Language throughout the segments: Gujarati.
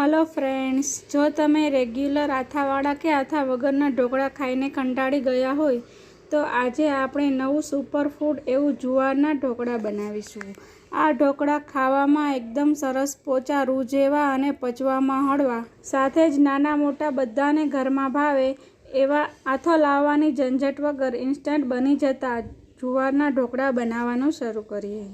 હલો ફ્રેન્ડ્સ, જો તમે રેગ્યુલર આથાવાળા કે આથા વગરના ઢોકળા ખાઈને કંટાળી ગયા હોય, તો આજે આપણે નવું સુપરફૂડ એવું જુવારના ઢોકળા બનાવીશું. આ ઢોકળા ખાવામાં એકદમ સરસ પોચા રૂ જેવા અને પચવામાં હળવા. સાથે જ નાના મોટા બધાને ઘરમાં ભાવે એવા આથો લાવવાની ઝંઝટ વગર ઇન્સ્ટન્ટ બની જતા જુવારના ઢોકળા બનાવવાનું શરૂ કરીએ.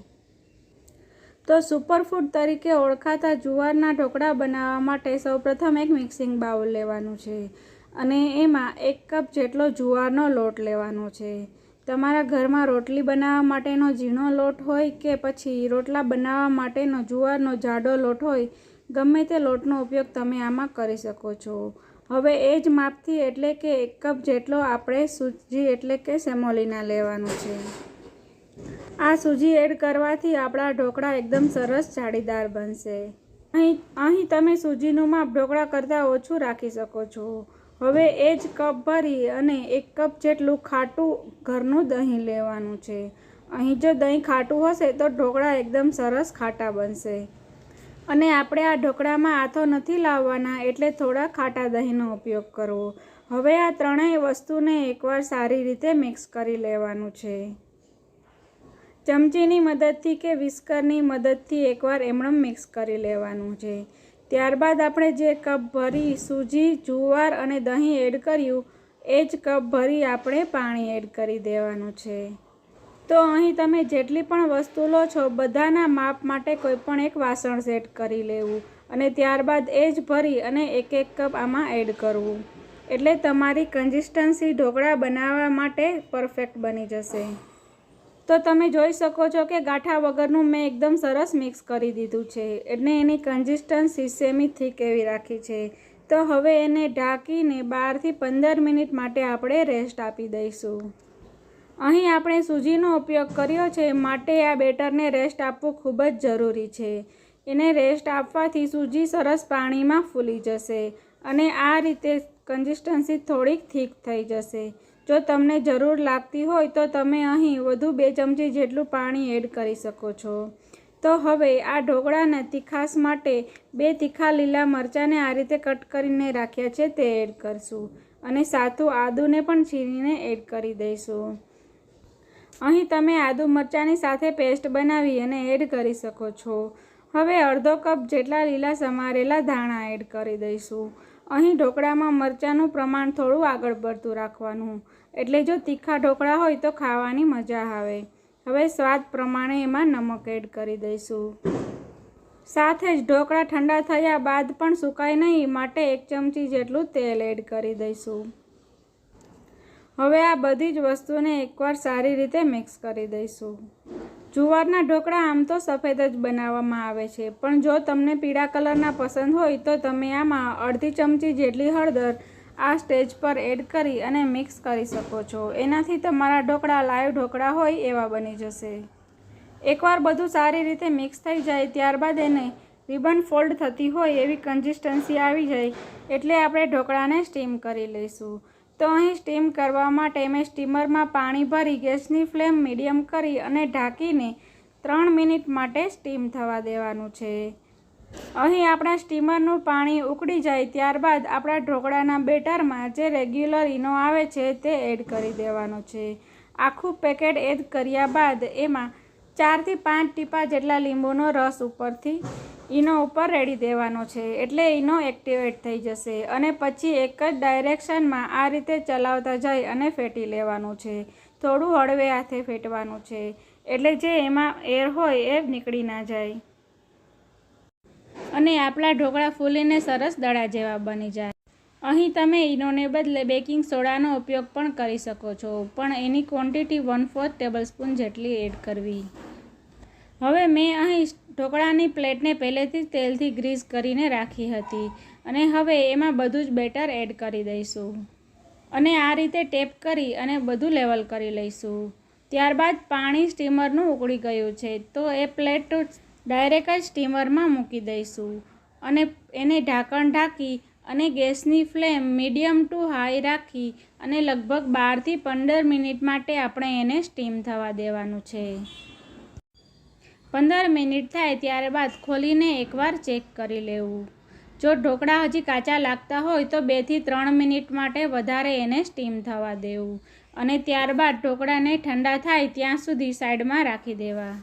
તો સુપરફૂડ તરીકે ઓળખાતા જુવારના ઢોકળા બનાવવા માટે સૌપ્રથમ એક મિક્સિંગ બાઉલ લેવાનું છે અને એમાં એક કપ જેટલો જુવારનો લોટ લેવાનો છે. તમારા ઘરમાં રોટલી બનાવવા માટેનો ઝીણો લોટ હોય કે પછી રોટલા બનાવવા માટેનો જુવારનો જાડો લોટ હોય, ગમે તે લોટનો ઉપયોગ તમે આમાં કરી શકો છો. હવે એ જ માપથી એટલે કે એક કપ જેટલો આપણે સૂજી એટલે કે સેમોલીના લેવાનું છે. આ સૂજી એડ કરવાથી આપણા ઢોકળા એકદમ સરસ જાળીદાર બનશે. અહીં અહીં તમે સૂજીનું માપ ઢોકળા કરતાં ઓછું રાખી શકો છો. હવે એ જ કપ ભરી અને એક કપ જેટલું ખાટું ઘરનું દહીં લેવાનું છે. અહીં જો દહીં ખાટું હશે તો ઢોકળા એકદમ સરસ ખાટા બનશે. અને આપણે આ ઢોકળામાં આથો નથી લાવવાના એટલે થોડા ખાટા દહીંનો ઉપયોગ કરવો. હવે આ ત્રણેય વસ્તુને એકવાર સારી રીતે મિક્સ કરી લેવાનું છે. ચમચીની મદદથી કે વિસ્કરની મદદથી એકવાર એમણમ મિક્સ કરી લેવાનું છે. ત્યારબાદ આપણે જે કપ ભરી સૂજી, જુવાર અને દહીં એડ કર્યું, એ જ કપ ભરી આપણે પાણી એડ કરી દેવાનું છે. તો અહીં તમે જેટલી પણ વસ્તુ લો છો, બધાના માપ માટે કોઈ પણ એક વાસણ સેટ કરી લેવું અને ત્યારબાદ એ જ ભરી અને એક એક કપ આમાં એડ કરવું. એટલે તમારી કન્સિસ્ટન્સી ઢોકળા બનાવવા માટે પરફેક્ટ બની જશે. તો તમે જોઈ શકો છો કે ગાંઠા વગરનું મેં એકદમ સરસ મિક્સ કરી દીધું છે. એટલે એની કન્સિસ્ટન્સી સેમી થીક એવી રાખી છે. તો હવે એને ઢાંકીને બારથી પંદર મિનિટ માટે આપણે રેસ્ટ આપી દઈશું. અહીં આપણે સૂજીનો ઉપયોગ કર્યો છે. માટે આ બેટરને રેસ્ટ આપવું ખૂબ જ જરૂરી છે. એને રેસ્ટ આપવાથી સૂજી સરસ પાણીમાં ફૂલી જશે અને આ રીતે કન્સિસ્ટન્સી થોડીક થીક થઈ જશે. જો તમને જરૂર લાગતી હોય તો તમે અહીં વધુ બે ચમચી જેટલું પાણી એડ કરી શકો છો. તો હવે આ ઢોકળાના તીખાસ માટે બે તીખા લીલા મરચાંને આ રીતે કટ કરીને રાખ્યા છે તે એડ કરશું. અને સાતું આદુને પણ છીણીને એડ કરી દઈશું. અહીં તમે આદુ મરચાંની સાથે પેસ્ટ બનાવી અને એડ કરી શકો છો. હવે અડધો કપ જેટલા લીલા સમારેલા ધાણા એડ કરી દઈશું. અહીં ઢોકળામાં મરચાંનું પ્રમાણ થોડું આગળ પડતું રાખવાનું. એટલે જો તીખા ઢોકળા હોય તો ખાવાની મજા આવે. હવે સ્વાદ પ્રમાણે એમાં નમક એડ કરી દઈશું. સાથે જ ઢોકળા ઠંડા થયા બાદ પણ સુકાય નહીં, માટે એક ચમચી જેટલું તેલ એડ કરી દઈશું. હવે આ બધી જ વસ્તુને એકવાર સારી રીતે મિક્સ કરી દઈશું. જુવારના ઢોકળા આમ તો સફેદ જ બનાવવામાં આવે છે, પણ જો તમને પીળા કલરના પસંદ હોય તો તમે આમાં અડધી ચમચી જેટલી હળદર આ સ્ટેજ પર એડ કરી અને મિક્સ કરી શકો છો. એનાથી તમારા ઢોકળા લાઈવ ઢોકળા હોય એવા બની જશે. એકવાર બધું સારી રીતે મિક્સ થઈ જાય ત્યારબાદ એને રિબન ફોલ્ડ થતી હોય એવી કન્સિસ્ટન્સી આવી જાય એટલે આપણે ઢોકળાને સ્ટીમ કરી લઈશું. તો અહીં સ્ટીમ કરવા માટે મેં સ્ટીમરમાં પાણી ભરી ગેસની ફ્લેમ મીડિયમ કરી અને ઢાંકીને ત્રણ મિનિટ માટે સ્ટીમ થવા દેવાનું છે. અહીં આપણા સ્ટીમરનું પાણી ઉકળી જાય ત્યારબાદ આપણા ઢોકળાના બેટરમાં જે રેગ્યુલર ઈનો આવે છે તે એડ કરી દેવાનો છે. આખું પેકેટ એડ કર્યા બાદ એમાં ચારથી પાંચ ટીપા જેટલા લીંબુનો રસ ઉપરથી ઈનો ઉપર રેડી દેવાનો છે એટલે ઈનો એક્ટિવેટ થઈ જશે અને પછી એક જ ડાયરેક્શનમાં આ રીતે ચલાવતા જઈ અને ફેટી લેવાનું છે. થોડું હળવે હાથે ફેટવાનું છે એટલે જે એમાં એર હોય એ નીકળી ના જાય. અને આપણા ઢોકળા ફૂલીને સરસ દડા જેવા બની જાય. અહીં તમે ઈનોને બદલે બેકિંગ સોડાનો ઉપયોગ પણ કરી શકો છો, પણ એની quantity one fourth tablespoon જેટલી એડ કરવી. હવે મેં અહીં ઢોકળાની પ્લેટને પહેલેથી જ તેલથી ગ્રીસ કરીને રાખી હતી અને હવે એમાં બધું જ બેટર એડ કરી દઈશું. અને આ રીતે ટેપ કરી અને બધું લેવલ કરી લઈશું. ત્યારબાદ પાણી સ્ટીમરનું ઉકળી ગયું છે, તો એ પ્લેટ ડાયરેક્ટ જ સ્ટીમરમાં મૂકી દઈશું અને એને ઢાંકણ ઢાંકી અને ગેસની ફ્લેમ મીડિયમ ટુ હાઈ રાખી અને લગભગ બારથી પંદર મિનિટ માટે આપણે એને સ્ટીમ થવા દેવાનું છે. પંદર મિનિટ થાય ત્યારબાદ ખોલીને એકવાર ચેક કરી લેવું. જો ઢોકળા હજી કાચા લાગતા હોય તો બેથી ત્રણ મિનિટ માટે વધારે એને સ્ટીમ થવા દેવું અને ત્યારબાદ ઢોકળાને ઠંડા થાય ત્યાં સુધી સાઈડમાં રાખી દેવા.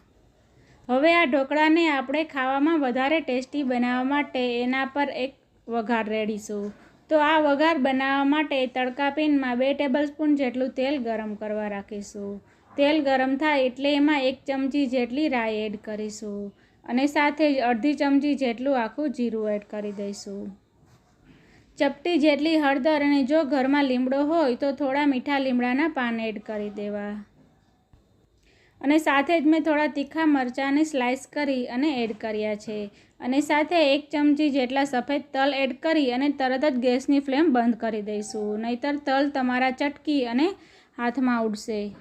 હવે આ ઢોકળાને આપણે ખાવામાં વધારે ટેસ્ટી બનાવવા માટે એના પર એક વઘાર રેડીશું. તો આ વઘાર બનાવવા માટે તડકા પેનમાં બે ટેબલસ્પૂન જેટલું તેલ ગરમ કરવા રાખીશું. તેલ ગરમ થાય એટલે એમાં એક ચમચી જેટલી રાઈ એડ કરીશું અને સાથે જ અડધી ચમચી જેટલું આખું જીરું એડ કરી દઈશું. ચપટી જેટલી હળદર અને જો ઘરમાં લીમડો હોય તો થોડા મીઠા લીમડાના પાન એડ કરી દેવા. અને સાથે જ મેં થોડા તીખા મરચાંને સ્લાઇસ કરી અને એડ કર્યા છે. અને સાથે એક ચમચી જેટલા સફેદ તલ એડ કરી અને તરત જ ગેસની ફ્લેમ બંધ કરી દઈશું. નહીતર તલ તમારા ચટકી અને હાથમાં ઉડશે.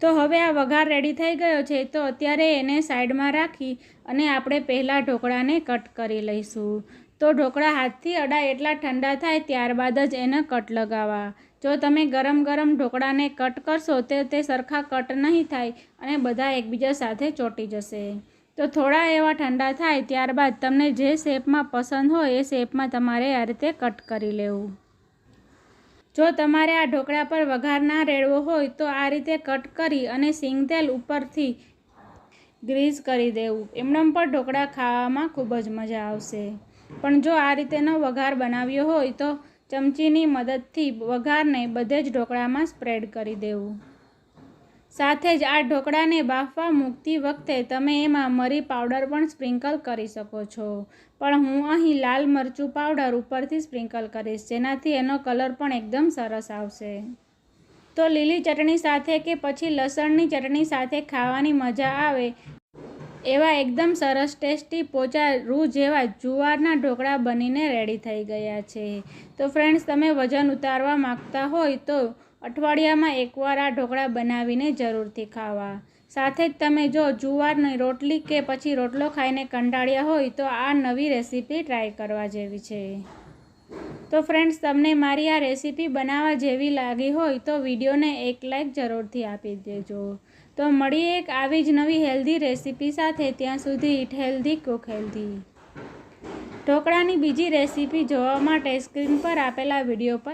તો હવે આ વઘાર રેડી થઈ ગયો છે, તો અત્યારે એને સાઈડમાં રાખી અને આપણે પહેલાં ઢોકળાને કટ કરી લઈશું. તો ઢોકળા હાથથી અડા એટલા ઠંડા થાય ત્યારબાદ જ એને કટ લગાવવા. જો તમે ગરમ ગરમ ઢોકળાને કટ કરશો તો તે સરખા કટ નહીં થાય અને બધા એકબીજા સાથે ચોંટી જશે. તો થોડા એવા ઠંડા થાય ત્યારબાદ તમને જે શેપમાં પસંદ હોય એ શેપમાં તમારે આ રીતે કટ કરી લેવું. જો તમારે આ ઢોકળા પર વઘાર ના રેડવો હોય તો આ રીતે કટ કરી અને સિંગ તેલ ઉપરથી ગ્રીઝ કરી દેવું. એમનેમ પણ ઢોકળા ખાવામાં ખૂબ જ મજા આવશે. પણ જો આ રીતેનો વઘાર બનાવ્યો હોય તો ચમચીની મદદથી વઘારને બધે જ ઢોકળામાં સ્પ્રેડ કરી દેવું. સાથે જ આ ઢોકળાને બાફવા મૂકતી વખતે તમે એમાં મરી પાવડર પણ સ્પ્રિંકલ કરી શકો છો. પણ હું અહીં લાલ મરચું પાવડર ઉપરથી સ્પ્રિંકલ કરીશ, જેનાથી એનો કલર પણ એકદમ સરસ આવશે. તો લીલી ચટણી સાથે કે પછી લસણની ચટણી સાથે ખાવાની મજા આવે, એવા એકદમ સરસ ટેસ્ટી પોચા રૂ જેવા જુવારના ઢોકળા બનીને રેડી થઈ ગયા છે. તો ફ્રેન્ડ્સ તમે વજન ઉતારવા માગતા હોય તો અઠવાડિયામાં એકવાર આ ઢોકળા બનાવીને જરૂરથી ખાવા. સાથે જ તમે જો જુવારની રોટલી કે પછી રોટલો ખાઈને કંટાળ્યા હોય તો આ નવી રેસીપી ટ્રાય કરવા જેવી છે. તો ફ્રેન્ડ્સ, તમને મારી આ રેસીપી બનાવવા જેવી લાગી હોય તો વિડીયોને એક લાઈક જરૂરથી આપી દેજો. તો મળીએ એક આવી જ નવી હેલ્ધી રેસીપી સાથે. ત્યાં સુધી ઇટ હેલ્ધી, કુક હેલ્ધી. ઢોકળાની બીજી રેસીપી જોવા માટે સ્ક્રીન પર આપેલા વીડિયો પર